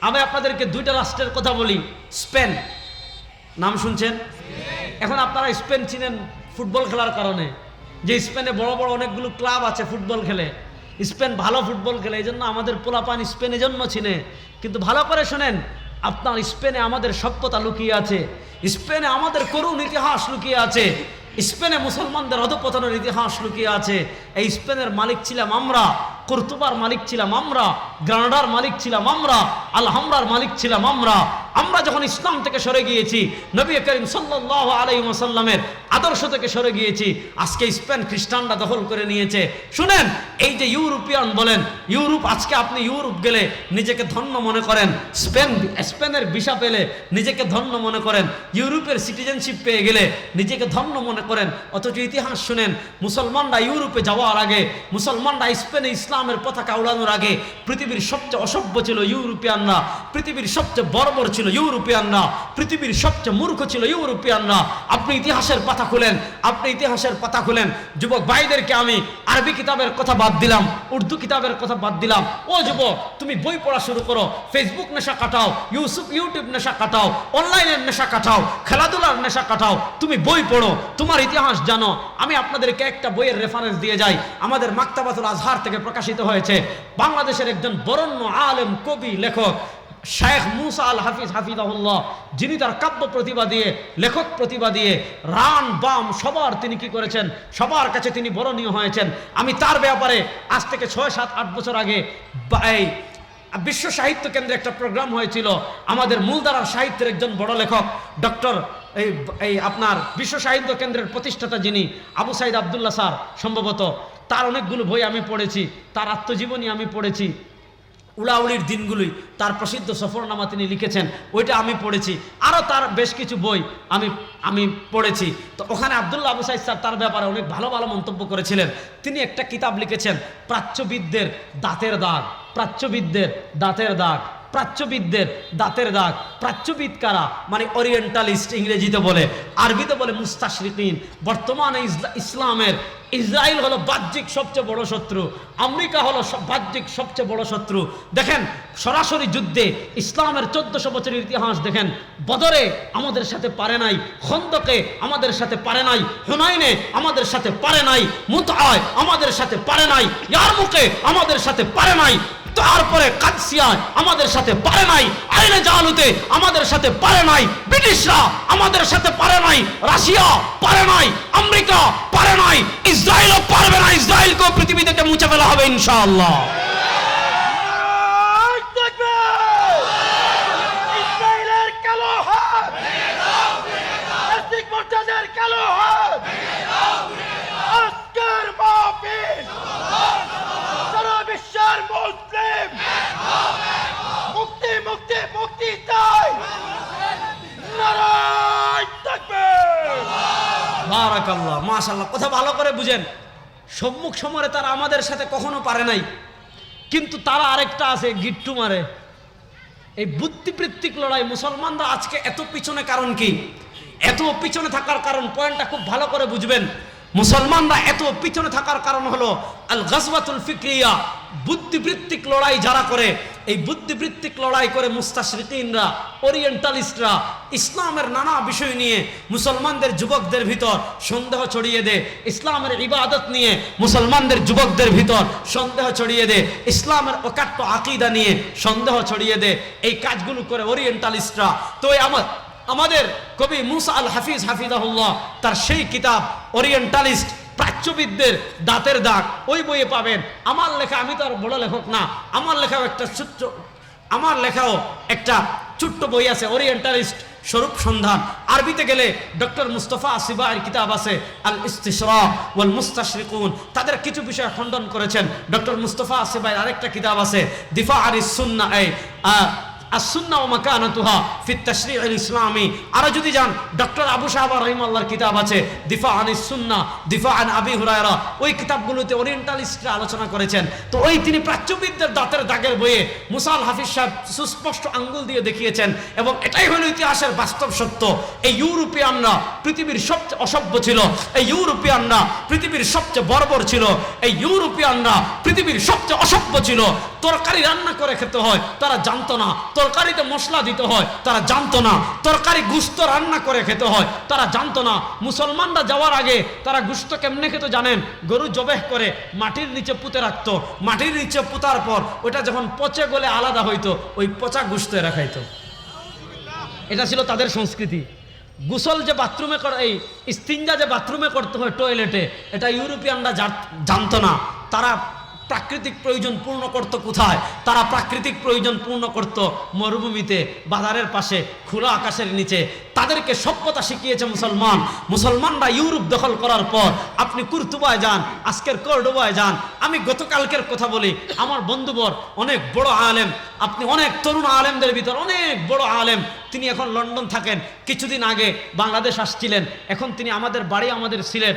আমি আপনাদেরকে দুইটা রাষ্ট্রের কথা বলি, স্পেন। নাম শুনছেন? এখন আপনারা স্পেন চিনেন ফুটবল খেলার কারণে। যে স্পেনে বড় বড় অনেকগুলো ক্লাব আছে ফুটবল খেলে। স্পেন ভালো ফুটবল খেলে এই জন্য আমাদের পোলাপান স্পেন জন্য চিনে। কিন্তু ভালো করে শোনেন, আপনার স্পেনে আমাদের সভ্যতা লুকিয়ে আছে। স্পেনে আমাদের করুণ ইতিহাস লুকিয়ে আছে। স্পেনে মুসলমানদের অধপতনের ইতিহাস লুকিয়ে আছে। এই স্পেনের মালিক ছিলাম আমরা। কর্তুবার মালিক ছিলাম আমরা, গ্রানাডার মালিক ছিলাম আমরা, আলহামরার মালিক ছিলাম আমরা। আমরা যখন ইসলাম থেকে সরে গিয়েছি, নবী করিম সাল্লাহ আলাই সাল্লামের আদর্শ থেকে সরে গিয়েছি। আজকে স্পেন খ্রিস্টানরা দখল করে নিয়েছে। শুনেন, এই যে ইউরোপিয়ান বলেন, ইউরোপ, আজকে আপনি ইউরোপ গেলে নিজেকে ধন্য মনে করেন। স্পেন, স্পেনের ভিসা পেলে নিজেকে ধন্য মনে করেন। ইউরোপের সিটিজেনশিপ পেয়ে গেলে নিজেকে ধন্য মনে করেন। অথচ ইতিহাস শুনেন, মুসলমানরা ইউরোপে যাওয়ার আগে, মুসলমানরা স্পেনে ইসলামের পতাকা উড়ানোর আগে পৃথিবীর সবচেয়ে অসভ্য ছিল ইউরোপিয়ানরা। পৃথিবীর সবচেয়ে বর্বর ছিল ইউরোপিয়ানরা। পৃথিবীর সবচেয়ে মূর্খ ছিল ইউরোপিয়ানরা। আপনি ইতিহাসের পাতা খুলেন, আপনি ইতিহাসের পাতা খুলেন। যুবক ভাইদেরকে আমি আরবি কিতাবের কথা বাদ দিলাম, উর্দু কিতাবের কথা বাদ দিলাম। ও যুবক, তুমি বই পড়া শুরু করো ফেসবুক নেশা কাটাও ইউসুফ ইউটিউব নেশা কাটাও অনলাইনের নেশা কাটাও, খেলাধুলার নেশা কাটাও, তুমি বই পড়ো, তোমার ইতিহাস জানো। আমি আপনাদেরকে একটা বইয়ের রেফারেন্স দিয়ে যাই। আমাদের মাক্তাবাতুল আজহার থেকে প্রকাশিত হয়েছে। বাংলাদেশের একজন বরণ্য আলেম কবি, লেখক। শেখ মুসা আল হাফিজ হাফিজাহুল্লাহ, যিনি তার কাব্য প্রতিভা দিয়ে, লেখক প্রতিভা দিয়ে রান, বাম সবার তিনি কি করেছেন? সবার কাছে তিনি বরণীয় হয়েছেন। আমি তার ব্যাপারে আজ থেকে ছয়, সাত, আট বছর আগে এই বিশ্ব সাহিত্য কেন্দ্রে একটা প্রোগ্রাম হয়েছিল। আমাদের মূলধারার সাহিত্যের একজন বড় লেখক, ডক্টর এই এই আপনার বিশ্ব সাহিত্য কেন্দ্রের প্রতিষ্ঠাতা যিনি, আবু সাইদ আবদুল্লাহ স্যার, সম্ভবত। তার অনেকগুলো বই আমি পড়েছি, তার আত্মজীবনী আমি পড়েছি। উড়াউড়ির দিনগুলোই তার প্রসিদ্ধ সফরনামা তিনি লিখেছেন, ওইটা আমি পড়েছি। আরও তার বেশ কিছু বই আমি আমি পড়েছি। তো ওখানে আবদুল্লাহ আবু সাইদ স্যার তার ব্যাপারে অনেক ভালো ভালো মন্তব্য করেছিলেন। তিনি একটা কিতাব লিখেছেন, প্রাচ্যবিদদের দাঁতের দাগ, প্রাচ্যবিদদের দাঁতের দাগ, প্রাচ্যবিদদের দাঁতের দাগ। প্রাচ্যবিদ কারা? মানে ওরিয়েন্টালিস্ট ইংরেজিতে বলে, আরবিতে বলে মুস্তাশরিকিন। বর্তমানে ইসলামের ইসরায়েল হলো বাহ্যিক সবচেয়ে বড় শত্রু, আমেরিকা হলো বাহ্যিক সবচেয়ে বড় শত্রু। দেখেন, সরাসরি যুদ্ধে ইসলামের চোদ্দশো বছরের ইতিহাস দেখেন, বদরে আমাদের সাথে পারে নাই, খন্দকে আমাদের সাথে পারে নাই, হুনাইনে আমাদের সাথে পারে নাই মুতায় আমাদের সাথে পারে নাই, ইয়ারমুকে আমাদের সাথে পারে নাই তারপরে কাদসিয়া আমাদের সাথে পারে নাই, আইনে জালুতে আমাদের সাথে পারে নাই, ব্রিটিশরা আমাদের সাথে পারে নাই, রাশিয়া পারে নাই, আমেরিকা পারে নাই, ইসরায়েলও পারবে না, ইসরায়েলকেও পৃথিবী থেকে মুছে ফেলা হবে ইনশাআল্লাহ আল্লাহু আকবার! ইসরায়েলের কালো হাত! নাস্তিক মোর্চাদের কালো হাত! আজকের মাহফিল! সারা বিশ্বের মুসলিম! মুক্তি মুক্তি মুক্তি চাই নারায় তাকবীর বারাকাল্লাহ মাশাল্লাহ কথা ভালো করে বুঝেন। সম্মুখ সমরে তারা আমাদের সাথে কখনো পারে নাই। কিন্তু তারা আরেকটা আছে, গিট্টু মারে। এই বুদ্ধিবৃত্তিক লড়াই মুসলমানরা আজকে এত পিছনে কারণ কি? এত পিছনে থাকার কারণ, পয়েন্টটা খুব ভালো করে বুঝবেন। মুসলমানরা এত পিছনে থাকার কারণ হলো আল গজবাতুল ফিক্রিয়া বুদ্ধিবৃত্তিক লড়াই যারা করে, এই বুদ্ধিবৃত্তিক লড়াই করে মুস্তাশরিকিনরা, ওরিয়েন্টালিস্টরা ইসলামের নানা বিষয় নিয়ে মুসলমানদের যুবকদের ভিতর সন্দেহ ছড়িয়ে দে, ইসলামের ইবাদত নিয়ে মুসলমানদের যুবকদের ভিতর সন্দেহ ছড়িয়ে দে, ইসলামের অকাট্য আকিদা নিয়ে সন্দেহ ছড়িয়ে দে, এই কাজগুলো করে ওরিয়েন্টালিস্টরা। তো আমার আমাদের কবি মুসা আল হাফিজ হাফিজাহুল্লাহ, তার সেই কিতাব, ওরিয়েন্টালিস্ট প্রাচ্যবিদদের দাঁতের দাগ, ওই বইয়ে পাবেন। আমার লেখা আমি তো আর বড় লেখক না, আমার লেখাও একটা ছোট্ট আমার লেখাও একটা ছোট্ট বই আছে ওরিয়েন্টালিস্ট স্বরূপ সন্ধান। আরবিতে গেলে ডক্টর মুস্তফা সিবাহের কিতাব আছে আল ইস্তিসরা ওয়াল মুস্তাশরিকুন। তাদের কিছু বিষয় খণ্ডন করেছেন। ডক্টর মুস্তফা সিবাহের আরেকটা কিতাব আছে, দিফা আরিস সুন্না আরও যদি যান, ডক্টর আবু সাহাব কিতাব আছে, দিফা সুন্না দিফা আন আবি হুরায়রা, ওই কিতাবগুলোতে ওরিয়েন্টালিস্টরা আলোচনা করেছেন। তো ওই তিনি প্রাচ্যবিদদের দাঁতের দাগের বইয়ে মুসাল হাফিজ সাহেব সুস্পষ্ট আঙ্গুল দিয়ে দেখিয়েছেন এবং এটাই হলো ইতিহাসের বাস্তব সত্য। এই ইউরোপিয়ানরা পৃথিবীর সবচেয়ে অসভ্য ছিল, এই ইউরোপিয়ানরা পৃথিবীর সবচেয়ে বর্বর ছিল, এই ইউরোপিয়ানরা পৃথিবীর সবচেয়ে অসভ্য ছিল। তরকারি রান্না করে খেতে হয়, তারা জানতো না তরকারিতে মশলা দিতে হয়, তারা জানতো না। তরকারি গুস্ত রান্না করে খেতে হয়, তারা জানতো না। মুসলমানরা যাওয়ার আগে তারা গুস্ত কেমনে খেতে জানেন? গরু জবেহ করে মাটির নিচে পুঁতে রাখতো। মাটির নিচে পুতার পর ওটা যখন পচে গলে আলাদা হইতো, ওই পচা গুস্ত এরা এটা ছিল তাদের সংস্কৃতি। গোসল যে বাথরুমে করে এই স্তিঞ্জা যে বাথরুমে করতে হয় টয়লেটে এটা ইউরোপিয়ানরা জানতো না। তারা প্রাকৃতিক প্রয়োজন পূর্ণ করত কোথায়? তারা প্রাকৃতিক প্রয়োজন পূর্ণ করত মরুভূমিতে, বাজারের পাশে, খোলা আকাশের নিচে। তাদেরকে সভ্যতা শিখিয়েছে মুসলমান। মুসলমানরা ইউরোপ দখল করার পর আপনি কুর্তুবায় যান, আজকের কর্ডোবায় যান। আমি গতকালকের কথা বলি, আমার বন্ধুবর অনেক বড় আলেম আপনি অনেক তরুণ আলেমদের ভিতর, অনেক বড় আলেম। তিনি এখন লন্ডন থাকেন। কিছুদিন আগে বাংলাদেশ আসছিলেন। এখন তিনি আমাদের বাড়ি, আমাদের সিলেট।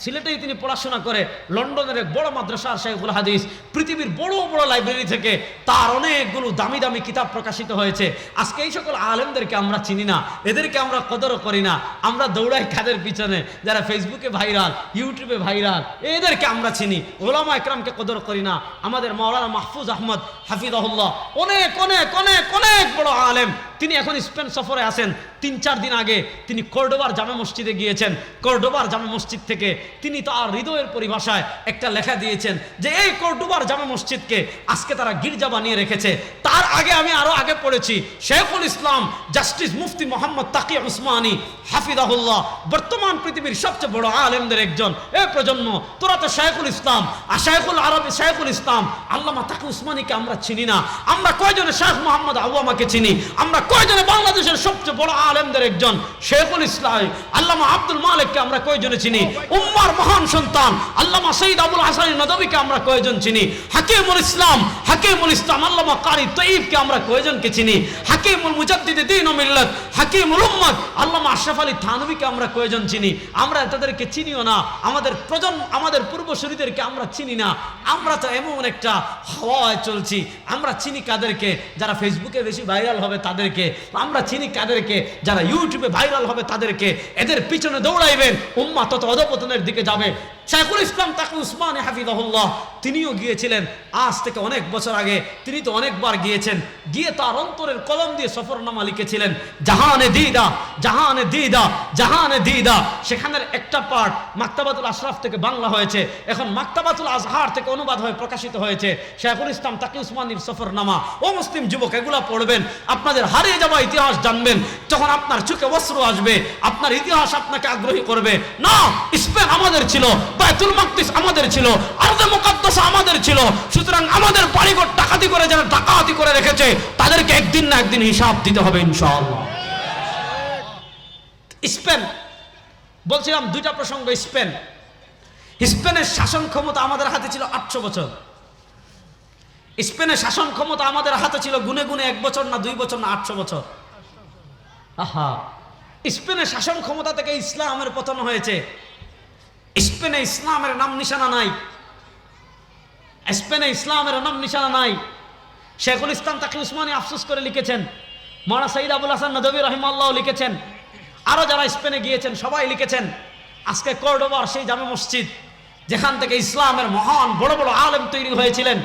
সিলেটেই তিনি পড়াশোনা করে। লন্ডনের এক বড় মাদ্রাসার শেখুল হাদিস। পৃথিবীর বড় বড় লাইব্রেরি থেকে তার অনেকগুলো দামি দামি কিতাব প্রকাশিত হয়েছে। আজকে এই সকল আলেমদেরকে আমরা চিনি না। এদেরকে আমরা কদরও করি না। আমরা দৌড়াই কাদের পিছনে? যারা ফেসবুকে ভাইরাল ইউটিউবে ভাইরাল এদেরকে আমরা চিনি। ওলামা একরামকে কদর করি না। আমাদের মাওলানা মাহফুজ আহমদ হাফিজাহুল্লাহ অনেক অনেক অনেক অনেক বড় আলেম। তিনি এখন স্পেন সফরে আছেন। তিন চার দিন আগে তিনি কর্ডোবার জামে মসজিদে গিয়েছেন। কর্ডোবার জামে মসজিদ থেকে তিনি তার হৃদয়ের পরিভাষায় একটা লেখা দিয়েছেন যে, এই কর্ডোবার জামে মসজিদকে আজকে তারা গির্জা বানিয়ে রেখেছে। তার আগে আমি আরও আগে পড়েছি, শেখুল ইসলাম, জাস্টিস মুফতি মোহাম্মদ তাকি উসমানী হাফিদাহুল্লাহ বর্তমান পৃথিবীর সবচেয়ে বড় আলেমদের একজন। এ প্রজন্ম, তোরা তো শেখুল ইসলাম, আর শেখুল আরবি, শেখুল ইসলাম, আল্লামা তাকি উসমানীকে আমরা চিনি না। আমরা কয়জনে শেখ মোহাম্মদ আবু আমাকে চিনি? আমরা কয়জনে বাংলাদেশের সবচেয়ে বড় আলেমদের একজন শেখুল ইসলাম, আল্লামা আব্দুল মালিককে আমরা কয়জনে চিনি? উম্মার মহান সন্তান, আল্লামা সঈদ আবুল হাসান নদবীকে আমরা কয়জন চিনি? হাকিমুল ইসলাম হাকিমুল ইসলাম, আল্লামা কারি তঈবকে আমরা কয়জনকে চিনি? হাকিমুল মুজাদ্দিদ দিন ও মিল্লাত, হাকিমুল উম্মত, আল্লামা আশরাফ আলী থানবীকে আমরা কয়জন চিনি? আমরা তাদেরকে চিনিও না, আমাদের প্রজন্ম, আমাদের পূর্বসূরিদেরকে আমরা চিনি না। আমরা তো এমন একটা হাওয়ায় চলছি, আমরা চিনি কাদেরকে? যারা ফেসবুকে বেশি ভাইরাল হবে তাদেরকে। আমরা চিনি কাদেরকে? যারা ইউটিউবে ভাইরাল হবে তাদেরকে এদের পিছনে দৌড়াইবেন। উম্মা তত অধপতনের দিকে যাবে। শাইখুল ইসলাম তাকে উসমান হাফিদাহুল্লাহ তিনিও গিয়েছিলেন আজ থেকে অনেক বছর আগে, তিনি তো অনেকবার গিয়েছেন। গিয়ে তার অন্তরের কলম দিয়ে সফরনামা লিখেছিলেন, জাহানে দিদা জাহানে দিদা জাহানে দিদা। সেখানের একটা পার্ট মাক্তাবাতুল আশরাফ থেকে বাংলা হয়েছে। এখন মাক্তাবাতুল আজহার থেকে অনুবাদ হয়ে প্রকাশিত হয়েছে। শেখুল ইসলাম তাকি উসমানির সফরনামা। ও মুসলিম যুবক, এগুলা পড়বেন। আপনাদের হারিয়ে যাওয়া ইতিহাস জানবেন। তখন আপনার চোখে অস্ত্র আসবে, আপনার ইতিহাস আপনাকে আগ্রহী করবে। না, স্পেন আমাদের ছিল, বাইতুল মাকদিস আমাদের ছিল, আরদে মুকাদ্দাস আমাদের ছিল, সুতরাং আমাদের বাড়িঘর ডাকাতি করে যারা ডাকাতি করে রেখেছে, তাদেরকে একদিন না একদিন হিসাব দিতে হবে ইনশাআল্লাহ। স্পেন, বলছিলাম দুইটা প্রসঙ্গ স্পেন। স্পেনের শাসন ক্ষমতা আমাদের হাতে ছিল আটশো বছর। স্পেনের শাসন ক্ষমতা আমাদের হাতে ছিল গুনে গুনে এক বছর না দুই বছর না আটশো বছর। আহা স্পেনের শাসন ক্ষমতা থেকে ইসলামের পতন হয়েছে। স্পেনে ইসলামের নাম নিশানা নাই। স্পেনে ইসলামের নাম নিশানা নাই। শেখুল ইসলাম তাকে উসমানী আফসোস করে লিখেছেন। মারা সঈদ আবুল হাসান নদবী রহিমাল্লাহ লিখেছেন। আরও যারা স্পেনে গিয়েছেন, সবাই লিখেছেন, আজকে কর্ডোবার সেই জামে মসজিদ, যেখান থেকে ইসলামের মহান বড় বড় আলেম তৈরি হয়েছিলেন,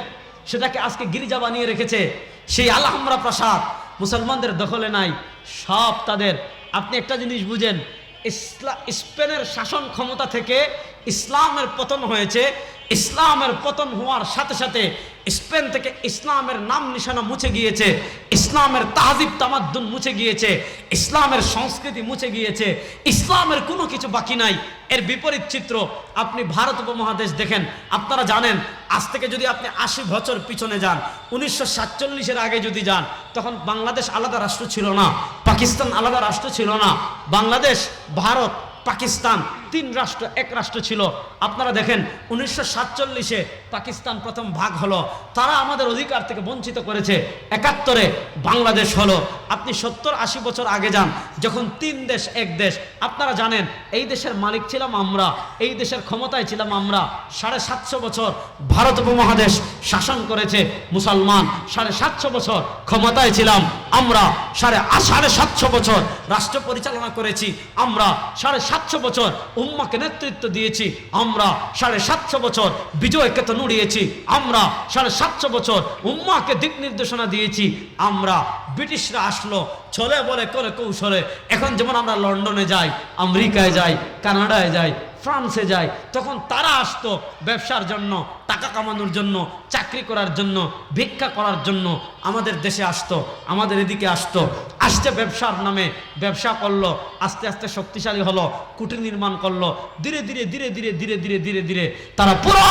সেটাকে আজকে গির্জা বানিয়ে রেখেছে। সেই আলহামরা প্রাসাদ মুসলমানদের দখলে নাই। সব তাদের। আপনি একটা জিনিস বুঝেন, ইসলা, স্পেনের শাসন ক্ষমতা থেকে ইসলামের পতন হয়েছে। ইসলামের পতন হওয়ার সাথে সাথে স্পেন থেকে ইসলামের নাম নিশানা মুছে গিয়েছে। ইসলামের তাহজিব তামাদ্দুন মুছে গিয়েছে। ইসলামের সংস্কৃতি মুছে গিয়েছে। ইসলামের কোনো কিছু বাকি নাই। এর বিপরীত চিত্র আপনি ভারত উপমহাদেশ দেখেন। আপনারা জানেন, আজ থেকে যদি আপনি আশি বছর পিছনে যান, উনিশশো সাতচল্লিশের আগে যদি যান, তখন বাংলাদেশ আলাদা রাষ্ট্র ছিল না। পাকিস্তান আলাদা রাষ্ট্র ছিল না। বাংলাদেশ ভারত পাকিস্তান তিন রাষ্ট্র, এক রাষ্ট্র ছিল। আপনারা দেখেন, উনিশশো সাতচল্লিশে পাকিস্তান প্রথম ভাগ হলো। তারা আমাদের অধিকার থেকে বঞ্চিত করেছে। একাত্তরে বাংলাদেশ হলো। আপনি সত্তর আশি বছর আগে যান, যখন তিন দেশ, এক দেশ। আপনারা জানেন, এই দেশের মালিক ছিলাম আমরা, এই দেশের ক্ষমতায় ছিলাম আমরা। সাড়ে সাতশো বছর ভারত উপমহাদেশ শাসন করেছে মুসলমান। সাড়ে সাতশো বছর ক্ষমতায় ছিলাম আমরা। সাড়ে সাড়ে সাতশো বছর রাষ্ট্র পরিচালনা করেছি আমরা। সাড়ে সাতশো বছর উম্মাকে নেতৃত্ব দিয়েছি। আমরা সাড়ে সাতশো বছর বিজয়কে তো নুড়িয়েছি। আমরা সাড়ে সাতশো বছর উম্মাকে দিক নির্দেশনা দিয়েছি। আমরা ব্রিটিশরা আসলো ছলে বলে করে কৌশলে। এখন যেমন আমরা লন্ডনে যাই, আমেরিকায় যাই, কানাডায় যাই ফ্রান্সে যায়, তখন তারা আসতো ব্যবসার জন্য, টাকা কামানোর জন্য, চাকরি করার জন্য, ভিক্ষা করার জন্য আমাদের দেশে আসতো, আমাদের এদিকে আসতো। আসতে ব্যবসার নামে, ব্যবসা করল, আস্তে আস্তে শক্তিশালী হলো কুটির নির্মাণ করল, ধীরে ধীরে ধীরে ধীরে ধীরে ধীরে ধীরে ধীরে তারা পুরো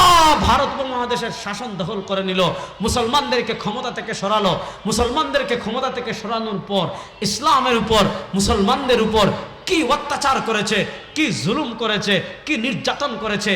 ভারত উপমহাদেশের শাসন দখল করে নিল। মুসলমানদেরকে ক্ষমতা থেকে সরালো। মুসলমানদেরকে ক্ষমতা থেকে সরানোর পর, ইসলামের উপর, মুসলমানদের উপর কি অত্যাচার করেছে কি জুলুম করেছে কি নির্যাতন করেছে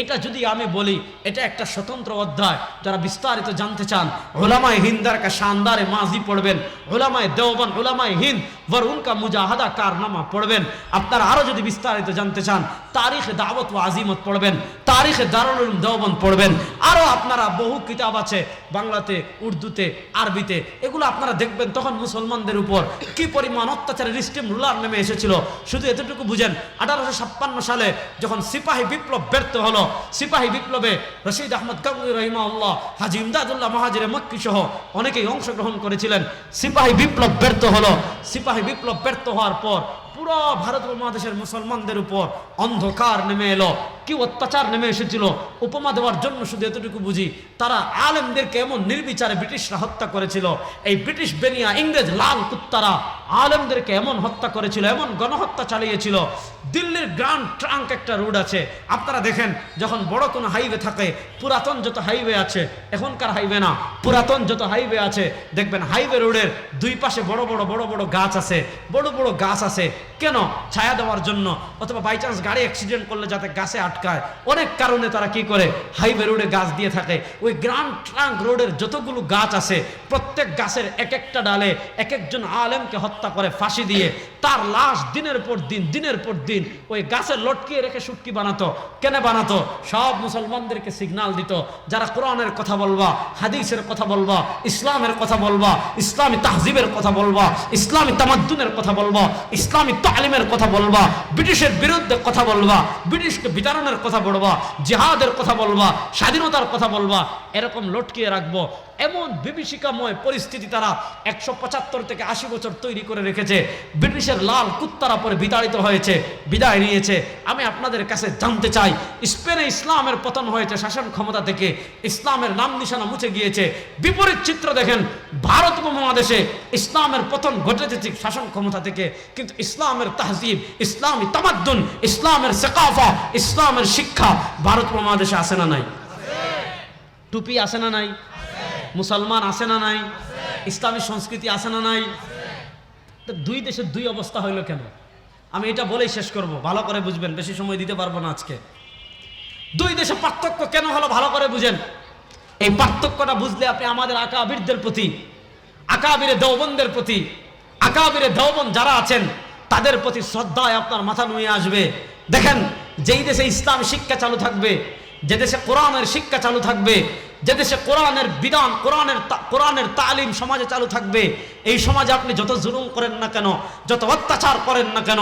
এটা যদি আমি বলি, এটা একটা স্বতন্ত্র অধ্যায়, যারা বিস্তারিত জানতে চান ওলামায় হিন্দার কা শানদার মাজি পড়বেন ওলামায় দেওবন ওলামায় হিন্দ বর উনকা মুজাহাদা কারনামা পড়বেন। আপনারা আরও যদি বিস্তারিত জানতে চান, তারিখ দাওয়াত ও আজিমত পড়বেন, তারিখ দারুল দেওবন পড়বেন। আরও আপনারা বহু কিতাব আছে, বাংলাতে, উর্দুতে, আরবিতে, এগুলো আপনারা দেখবেন তখন মুসলমানদের উপর কি পরিমাণ অত্যাচারের স্টিম রুলার নেমে এসেছিল। শুধু এতটুকু বুঝেন, আঠারোশো ছাপ্পান্ন সালে যখন সিপাহী বিপ্লব ব্যর্থ হলো সিপাহী বিপ্লবে রশিদ আহমদ কাবুল রহিমাউল্লাহ হাজি ইমদাদুল্লাহ মহাজিরে মক্কি সহ অনেকেই অংশগ্রহণ করেছিলেন। সিপাহী বিপ্লব ব্যর্থ হলো। সিপাহী বিপ্লব ব্যর্থ হওয়ার পর পুরো ভারত উপমহাদেশের মুসলমানদের উপর অন্ধকার নেমে এলো। কি অত্যাচার নেমে এসেছিল? উপমা দেওয়ার জন্য শুধু এতটুকু বুঝি, তারা আলেমদেরকে এমন নির্বিচারে ব্রিটিশরা হত্যা করেছিল। এই ব্রিটিশ বেনিয়া ইংরেজ লাল কুত্তারা আলেমদেরকে এমন হত্যা করেছিল, এমন গণহত্যা চালিয়েছিল। দিল্লির গ্র্যান্ড ট্রাঙ্ক একটা রোড আছে। আপনারা দেখেন, যখন বড় কোনো হাইওয়ে থাকে, পুরাতন যত হাইওয়ে আছে, এখনকার হাইওয়ে না, পুরাতন যত হাইওয়ে আছে, দেখবেন হাইওয়ে রোডের দুই পাশে বড় বড় বড় বড় গাছ আছে, বড় বড় গাছ আছে। কেন? ছায়া দেওয়ার জন্য, অথবা বাই চান্স গাড়ি অ্যাক্সিডেন্ট করলে যাতে গাছে আটকায়। অনেক কারণে তারা কি করে? হাইওয়ে রোডে গাছ দিয়ে থাকে। ওই গ্রান্ড ট্রাঙ্ক রোডের যতগুলো গাছ আছে, প্রত্যেক গাছের এক একটা ডালে এক একজন আলেমকে হত্যা করে, ফাঁসি দিয়ে। তার লাশ দিনের পর দিন, দিনের পর দিন ওই গাছে লটকিয়ে রেখে সুটকি বানাতো কেন বানাতো সব মুসলমানদেরকে সিগনাল দিত যারা কোরআনের কথা বলবা হাদিসের কথা বলবা ইসলামের কথা বলবা ইসলামী তাহজিবের কথা বলবা ইসলামী তামাদ্দুনের কথা বলবা ইসলামী তালিমের কথা বলবা ব্রিটিশের বিরুদ্ধে কথা বলবা ব্রিটিশকে বিতরণের কথা বলবা জিহাদের কথা বলবা স্বাধীনতার কথা বলবা এরকম লটকিয়ে রাখব এমন বিভীষিকাময় পরিস্থিতি তারা একশো পঁচাত্তর থেকে আশি বছর তৈরি করে রেখেছে ব্রিটিশের লাল কুত্তারা পরে বিতাড়িত হয়েছে বিদায় নিয়েছে। আমি আপনাদের কাছে জানতে চাই, স্পেনে ইসলামের পতন হয়েছে, শাসন ক্ষমতা থেকে ইসলামের নাম নিশানা মুছে গিয়েছে। বিপরীত চিত্র দেখেন, ভারত উপমহাদেশে ইসলামের পতন ঘটেছে ঠিক শাসন ক্ষমতা থেকে। কিন্তু ইসলামের তাহজিব, ইসলামী তামাদ্দুন, ইসলামের সেকাফা, ইসলামের শিক্ষা ভারত উপমহাদেশে আসে না নাই? টুপি আসে না নাই? মুসলমান আসে না নাই? ইসলামী সংস্কৃতি আছে না নাই? দুই দেশের দুই অবস্থা হইল কেন? আমি এটা বলেই শেষ করব। ভালো করে বুঝবেন, বেশি সময় দিতে পারব না আজকে। দুই দেশে পার্থক্য কেন হলো ভালো করে বুঝেন। এই পার্থক্যটা বুঝলে আপনি আমাদের আকাবিরদের প্রতি, আকাবিরে দেওবন্দের প্রতি, আকাবিরে দেওবন যারা আছেন, তাদের প্রতি শ্রদ্ধায় আপনার মাথা নুয়ে আসবে। দেখেন, যেই দেশে ইসলাম শিক্ষা চালু থাকবে, যে দেশে কোরআনের শিক্ষা চালু থাকবে যে দেশে কোরআনের বিধান, কোরআনের কোরআনের তালিম সমাজে চালু থাকবে। এই সমাজে আপনি যত জুলুম করেন না কেন, যত অত্যাচার করেন না কেন,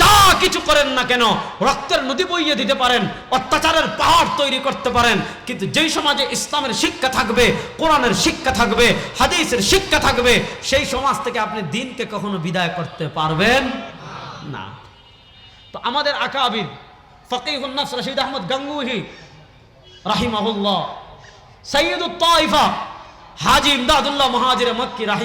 যা কিছু করেন না কেন, রক্তের নদী বইয়ে দিতে পারেন, অত্যাচারের পাহাড় তৈরি করতে পারেন। কিন্তু যেই সমাজে ইসলামের শিক্ষা থাকবে, কোরআনের শিক্ষা থাকবে, হাদিসের শিক্ষা থাকবে, সেই সমাজ থেকে আপনি দিনকে কখনো বিদায় করতে পারবেন না। তো আমাদের আকাবির ফকিহুন্নাস রশিদ আহমদ গঙ্গুহি, রাহিমাহুল্লাহ সৈয়দুত তাইফা হাজি ইমদাদুল্লাহ মহাজির মক্কি রাহিম